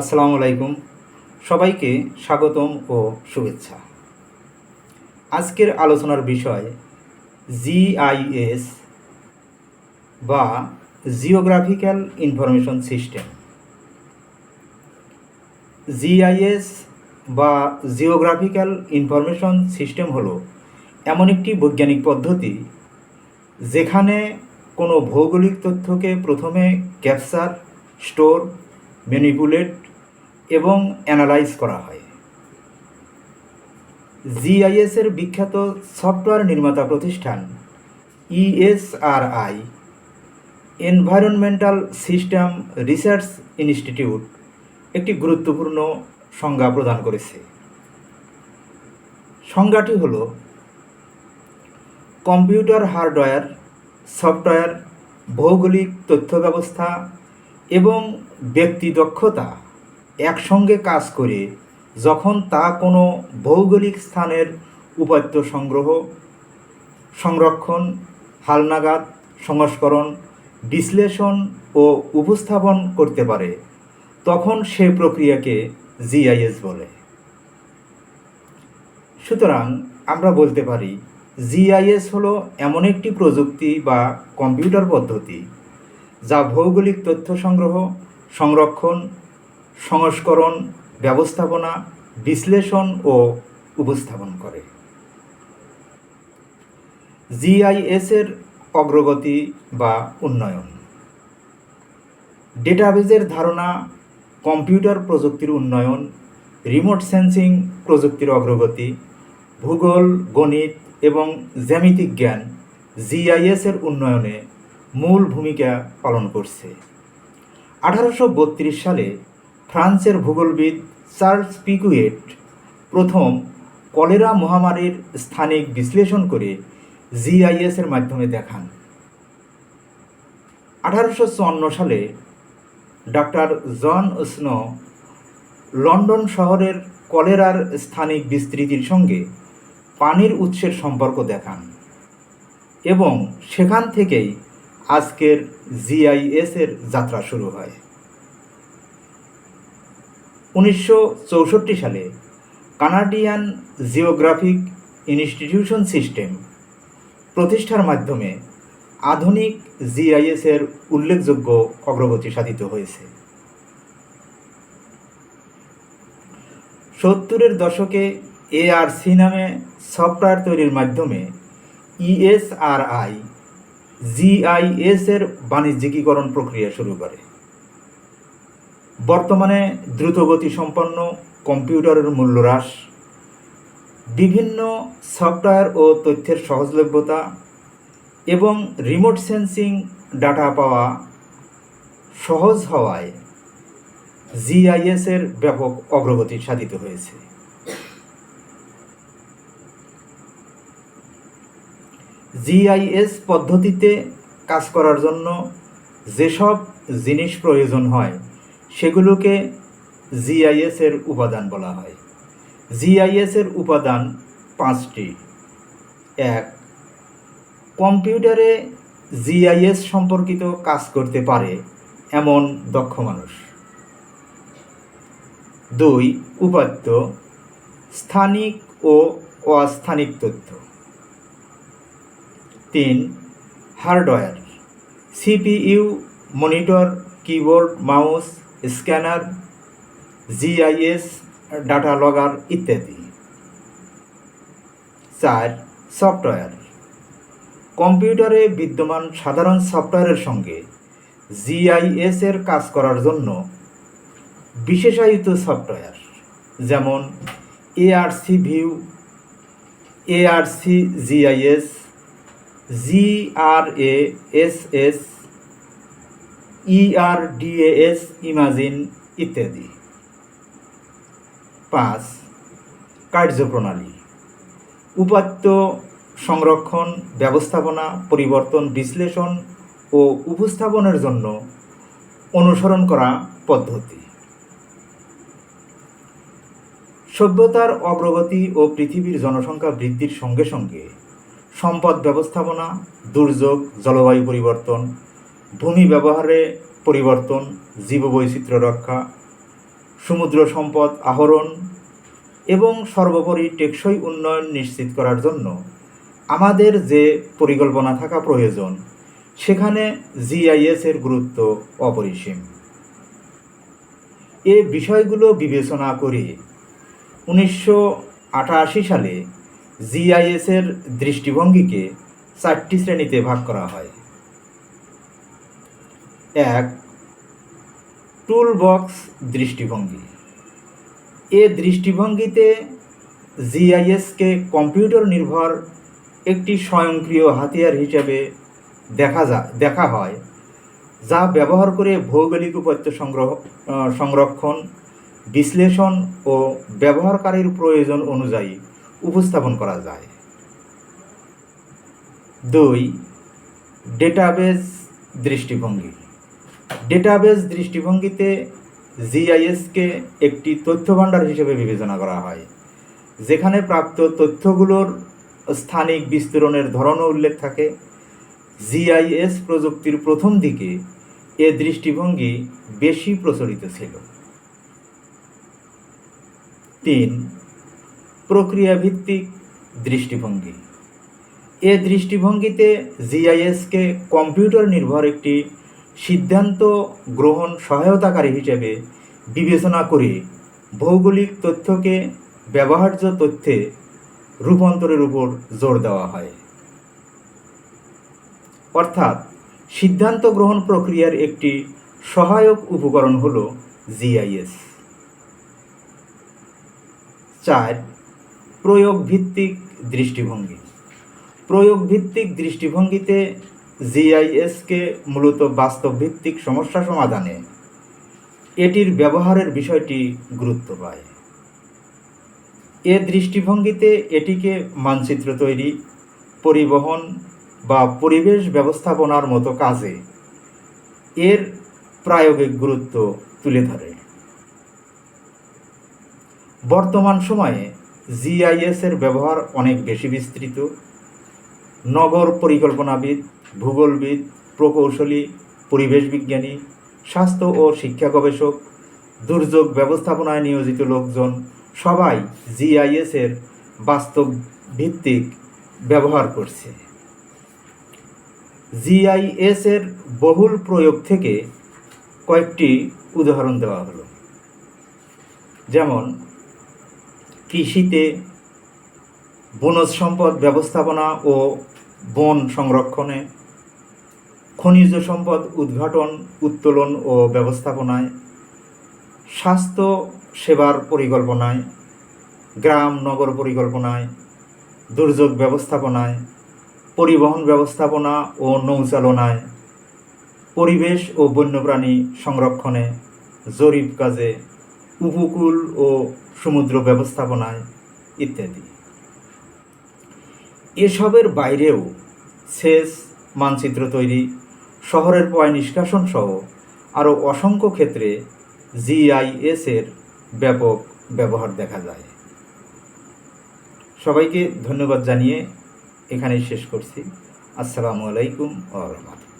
আসসালামু আলাইকুম। সবাইকে স্বাগতম ও শুভেচ্ছা। আজকের আলোচনার বিষয় জিআইএস বা জিওগ্রাফিক্যাল ইনফরমেশন সিস্টেম। জিআইএস বা জিওগ্রাফিক্যাল ইনফরমেশন সিস্টেম হলো এমন একটি বৈজ্ঞানিক পদ্ধতি যেখানে কোনো ভৌগোলিক তথ্যকে প্রথমে ক্যাপচার, স্টোর, ম্যানিপুলেট এবং অ্যানালাইজ করা হয়। জিআইএস এর বিখ্যাত সফটওয়্যার নির্মাতা প্রতিষ্ঠান ESRI environmental system research institute একটি গুরুত্বপূর্ণ সংজ্ঞা প্রদান করেছে। সংজ্ঞাটি হল, কম্পিউটার হার্ডওয়্যার, সফটওয়্যার, ভৌগোলিক তথ্য ব্যবস্থা এবং ব্যক্তি দক্ষতা একসঙ্গে কাজ করে, যখন তা কোনো ভৌগোলিক স্থানের উপাত্ত সংগ্রহ, সংরক্ষণ, হালনাগাদ, সংস্করণ, বিশ্লেষণ ও উপস্থাপন করতে পারে, তখন সে প্রক্রিয়াকে জিআইএস বলে। সুতরাং আমরা বলতে পারি, জিআইএস হলো এমন একটি প্রযুক্তি বা কম্পিউটার পদ্ধতি, যা ভৌগোলিক তথ্য সংগ্রহ, সংরক্ষণ সংস্করণ, ব্যবস্থাপনা, বিশ্লেষণ ও উপস্থাপন করে। জিআইএস এর অগ্রগতি বা উন্নয়ন। ডেটাবেজের ধারণা, কম্পিউটার প্রযুক্তির উন্নয়ন, রিমোট সেন্সিং প্রযুক্তির অগ্রগতি, ভূগোল, গণিত এবং জ্যামিতিক জ্ঞান জিআইএস এর উন্নয়নে মূল ভূমিকা পালন করছে। আঠারোশো বত্রিশ সালে ফ্রান্সের ভূগোলবিদ চার্লস পিকুয়েট প্রথম কলেরা মহামারীর স্থানিক বিশ্লেষণ করে জিআইএস এর মাধ্যমে দেখান। আঠারোশো চুয়ান্ন সালে ডক্টর জন স্নো লন্ডন শহরের কলেরার স্থানিক বিস্তৃতির সঙ্গে পানির উৎসের সম্পর্ক দেখান এবং সেখান থেকেই আজকের জিআইএস এর যাত্রা শুরু হয়। উনিশশো চৌষট্টি সালে কানাডিয়ান জিওগ্রাফিক ইনস্টিটিউশন সিস্টেম প্রতিষ্ঠার মাধ্যমে আধুনিক জিআইএস এর উল্লেখযোগ্য অগ্রগতি সাধিত হয়েছে। সত্তরের দশকে এআরসি নামে সফটওয়্যার তৈরির মাধ্যমে ইএসআরআই জিআইএস এর বাণিজ্যিকীকরণ প্রক্রিয়া শুরু করে। বর্তমানে দ্রুতগতি সম্পন্ন কম্পিউটারের মূল্য হ্রাস, বিভিন্ন সফটওয়্যার ও তথ্যের সহজলভ্যতা এবং রিমোট সেন্সিং ডাটা পাওয়া সহজ হওয়ায় জিআইএস এর ব্যাপক অগ্রগতি সাধিত হয়েছে। জিআইএস পদ্ধতিতে কাজ করার জন্য যেসব জিনিস প্রয়োজন হয় সেগুলোকে জিআইএস এর উপাদান বলা হয়। জিআইএস এর উপাদান পাঁচটি। এক, কম্পিউটারে জিআইএস সম্পর্কিত কাজ করতে পারে এমন দক্ষ মানুষ। দুই, উপাত্ত, স্থানিক ও অস্থানিক তথ্য। তিন, hardware, CPU, monitor, keyboard, mouse scanner, GIS, data logger ইত্যাদি। চার, সফটওয়্যার। কম্পিউটারে বিদ্যমান সাধারণ সফটওয়্যারের সঙ্গে জিআইএস এর কাজ করার জন্য বিশেষায়িত সফটওয়্যার, যেমন ARC view, ARC GIS GRA S S ERDAS imagine ইত্যাদি। পাঁচ, কার্যপ্রণালী। উপাত্ত সংরক্ষণ, ব্যবস্থাপনা, পরিবর্তন, বিশ্লেষণ ও উপস্থাপনের জন্য অনুসরণ করা পদ্ধতি। সভ্যতার অগ্রগতি ও পৃথিবীর জনসংখ্যা বৃদ্ধির সঙ্গে সঙ্গে সম্পদ ব্যবস্থাপনা, দুর্যোগ, জলবায়ু পরিবর্তন ভূমি ব্যবহারে পরিবর্তন, জীববৈচিত্র্য রক্ষা, সমুদ্র সম্পদ আহরণ এবং সর্বোপরি টেকসই উন্নয়ন নিশ্চিত করার জন্য আমাদের যে পরিকল্পনা থাকা প্রয়োজন, সেখানে জিআইএস এর গুরুত্ব অপরিসীম। এ বিষয়গুলো বিবেচনা করে উনিশশো আটাশি সালে জিআইএস এর দৃষ্টিভঙ্গিকে চারটি শ্রেণীতে ভাগ করা হয়। এক টুল বক্স দৃষ্টিভঙ্গি। এ দৃষ্টিভঙ্গিতে জিআইএসকে কম্পিউটার নির্ভর একটি স্বয়ংক্রিয় হাতিয়ার হিসেবে দেখা যা, দেখা হয়, যা ব্যবহার করে ভৌগোলিক উপাত্ত সংগ্রহ সংরক্ষণ, বিশ্লেষণ ও ব্যবহারকারীর প্রয়োজন অনুযায়ী উপস্থাপন করা যায়। দুই ডেটাবেজ দৃষ্টিভঙ্গি। ডেটাবেজ দৃষ্টিভঙ্গিতে জিআইএসকে একটি তথ্য ভাণ্ডার হিসেবে বিবেচনা করা হয়, যেখানে প্রাপ্ত তথ্যগুলোর স্থানিক বিস্তরণের ধরনও উল্লেখ থাকে। জিআইএস প্রযুক্তির প্রথম দিকে এ দৃষ্টিভঙ্গি বেশি প্রচলিত ছিল। তিন, প্রক্রিয়াভিত্তিক দৃষ্টিভঙ্গি। এ দৃষ্টিভঙ্গিতে জিআইএসকে কম্পিউটার নির্ভর একটি সিদ্ধান্ত গ্রহণ সহায়তাকারী হিসেবে বিবেচনা করে ভৌগোলিক তথ্যকে ব্যবহার্য তথ্যে রূপান্তরের উপর জোর দেওয়া হয়। অর্থাৎ সিদ্ধান্ত গ্রহণ প্রক্রিয়ার একটি সহায়ক উপকরণ হল জিআইএস। চার প্রয়োগ ভিত্তিক দৃষ্টিভঙ্গি। প্রয়োগ ভিত্তিক দৃষ্টিভঙ্গিতে জিআইএসকে মূলত বাস্তব ভিত্তিক সমস্যা সমাধানে এটির ব্যবহারের বিষয়টি গুরুত্ব পায়। এ দৃষ্টিভঙ্গিতে এটিকে মানচিত্র তৈরি, পরিবহন বা পরিবেশ ব্যবস্থাপনার মতো কাজে এর প্রায়োগিক গুরুত্ব তুলে ধরে। বর্তমান সময়ে জিআইএস এর ব্যবহার অনেক বেশি বিস্তৃত, নগর পরিকল্পনাবিদ ভূগোলবিদ, প্রকৌশলী, পরিবেশ বিজ্ঞানী, স্বাস্থ্য ও শিক্ষা গবেষক, দুর্যোগ ব্যবস্থাপনায় নিয়োজিত লোকজন, সবাই জিআইএস এর বাস্তব ভিত্তিক ব্যবহার করছে। জিআইএস এর বহুল প্রয়োগ থেকে কয়েকটি উদাহরণ দেওয়া হলো। যেমন, কৃষিতে বনজ সম্পদ ব্যবস্থাপনা ও বন সংরক্ষণে খনিজ সম্পদ উদ্ঘাটন, উত্তোলন ও ব্যবস্থাপনায়, স্বাস্থ্য সেবার পরিকল্পনায়, গ্রাম, নগর পরিকল্পনায়, দুর্যোগ ব্যবস্থাপনায়, পরিবহন ব্যবস্থাপনা ও নৌচালনায়, পরিবেশ ও বন্যপ্রাণী সংরক্ষণে, জরিপ কাজে, উপকূল ও সমুদ্র ব্যবস্থাপনায় ইত্যাদি। এসবের বাইরেও সেচ মানচিত্র তৈরি শহরের পয় নিষ্কাশন সহ আরও অসংখ্য ক্ষেত্রে জিআইএসের ব্যাপক ব্যবহার দেখা যায়। সবাইকে ধন্যবাদ জানিয়ে এখানেই শেষ করছি। আসসালামু আলাইকুম ও রাহমাতুল্লাহ।